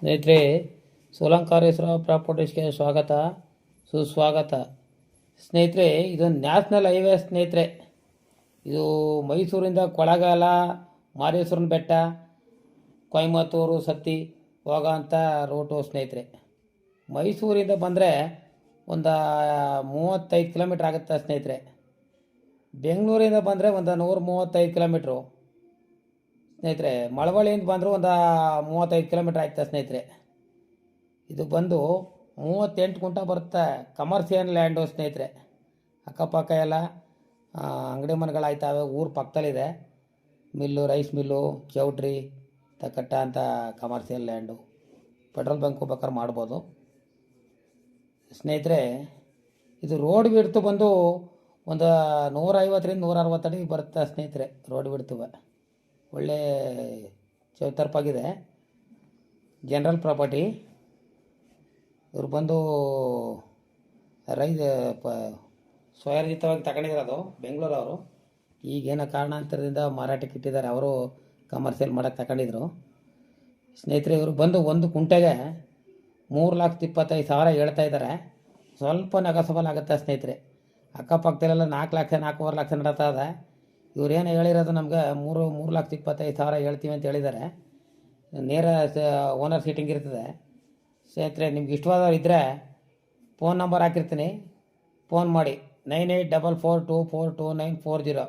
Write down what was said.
ಸ್ನೇಹಿತರೆ, ಸೋಲಂಕಾರೇಶ್ವರ ಪ್ರಾಪರ್ಟೀಸ್ಗೆ ಸ್ವಾಗತ, ಸುಸ್ವಾಗತ. ಸ್ನೇಹಿತರೆ, ಇದು ನ್ಯಾಷನಲ್ ಹೈವೇ ಸ್ನೇಹಿತರೆ. ಇದು ಮೈಸೂರಿಂದ ಕೊಳಗಾಲ ಮಾರೇಶ್ವರನ ಬೆಟ್ಟ ಕೊಯಮತ್ತೂರು ಸತ್ತಿ ಹೋಗೋಂಥ ರೂಟು ಸ್ನೇಹಿತರೆ. ಮೈಸೂರಿಂದ ಬಂದರೆ ಒಂದು, ಮೂವತ್ತೈದು ಕಿಲೋಮೀಟ್ರ್ ಆಗುತ್ತೆ ಸ್ನೇಹಿತರೆ. ಬೆಂಗಳೂರಿಂದ ಬಂದರೆ ಒಂದು ನೂರ ಮೂವತ್ತೈದು ಕಿಲೋಮೀಟ್ರು ಸ್ನೇಹಿತರೆ, ಮಳವಳ್ಳಿಯಿಂದ ಬಂದರೂ ಒಂದು ಮೂವತ್ತೈದು ಕಿಲೋಮೀಟ್ರ್ ಆಯ್ತಾ ಸ್ನೇಹಿತರೆ. ಇದು ಬಂದು ಮೂವತ್ತೆಂಟು ಗುಂಟ ಬರುತ್ತೆ ಕಮರ್ಷಿಯಲ್ ಲ್ಯಾಂಡು ಸ್ನೇಹಿತರೆ. ಅಕ್ಕಪಕ್ಕ ಎಲ್ಲ ಅಂಗಡಿ ಮನೆಗಳಾಯ್ತವೆ ಊರು ಪಕ್ಕದಲ್ಲಿದೆ. ಮಿಲ್ಲು, ರೈಸ್ ಮಿಲ್ಲು, ಚೌಟ್ರಿ, ತಕ್ಕಟ್ಟ ಅಂತ ಕಮರ್ಷಿಯಲ್ ಲ್ಯಾಂಡು. ಪೆಟ್ರೋಲ್ ಬಂಕ್ ಬೇಕಾದ್ರೆ ಮಾಡ್ಬೋದು. ಸ್ನೇಹಿತರೆ, ಇದು ರೋಡ್ ಬಿಡ್ತು ಬಂದು ಒಂದು ನೂರೈವತ್ತರಿಂದ ನೂರ ಅರವತ್ತು ಅಡಿ ಬರುತ್ತೆ ಸ್ನೇಹಿತರೆ, ರೋಡ್ ಬಿಡ್ತವೆ ಒಳ್ಳೆ ಚೌತರ್ಪಾಗಿದೆ ಜನರಲ್ ಪ್ರಾಪರ್ಟಿ ಇವ್ರು ಬಂದು ರೈತ, ಪ ಸ್ವಯರ್ಜಿತವಾಗಿ ತಗೊಂಡಿರೋದು ಬೆಂಗಳೂರವರು ಈಗೇನೋ ಕಾರಣಾಂತರದಿಂದ ಮಾರಾಟಕ್ಕೆ ಇಟ್ಟಿದ್ದಾರೆ, ಅವರು ಕಮರ್ಷಿಯಲ್ ಮಾಡೋಕ್ಕೆ ತಗೊಂಡಿದ್ರು. ಸ್ನೇಹಿತರೆ, ಇವರು ಬಂದು ಒಂದು ಕುಂಟೆಗೆ ಮೂರು ಲಕ್ಷದ ಇಪ್ಪತ್ತೈದು ಸಾವಿರ ಹೇಳ್ತಾ ಇದ್ದಾರೆ. ಸ್ವಲ್ಪ ನಗಸಬಲ್ ಆಗುತ್ತೆ ಸ್ನೇಹಿತರೆ. ಅಕ್ಕಪಕ್ಕದಲ್ಲೆಲ್ಲ ನಾಲ್ಕು ಲಕ್ಷ, ನಾಲ್ಕೂವರೆ ಲಕ್ಷ ನಡೀತಾ ಇದೆ. ಇವ್ರೇನು ಹೇಳಿರೋದು ನಮ್ಗೆ ಮೂರು ಮೂರು ಲಕ್ಷ ಇಪ್ಪತ್ತೈದು ಸಾವಿರ ಹೇಳ್ತೀವಿ ಅಂತ ಹೇಳಿದ್ದಾರೆ ನೇರ ಓನರ್ ಸೀಟಿಂಗ್ ಇರ್ತದೆ. ಸ್ನೇಹಿತರೆ, ನಿಮ್ಗೆ ಇಷ್ಟವಾದವ್ರು ಇದ್ದರೆ ಫೋನ್ ನಂಬರ್ ಹಾಕಿರ್ತೀನಿ. ಫೋನ್ ಮಾಡಿ. Nine eight double four two four two nine four zero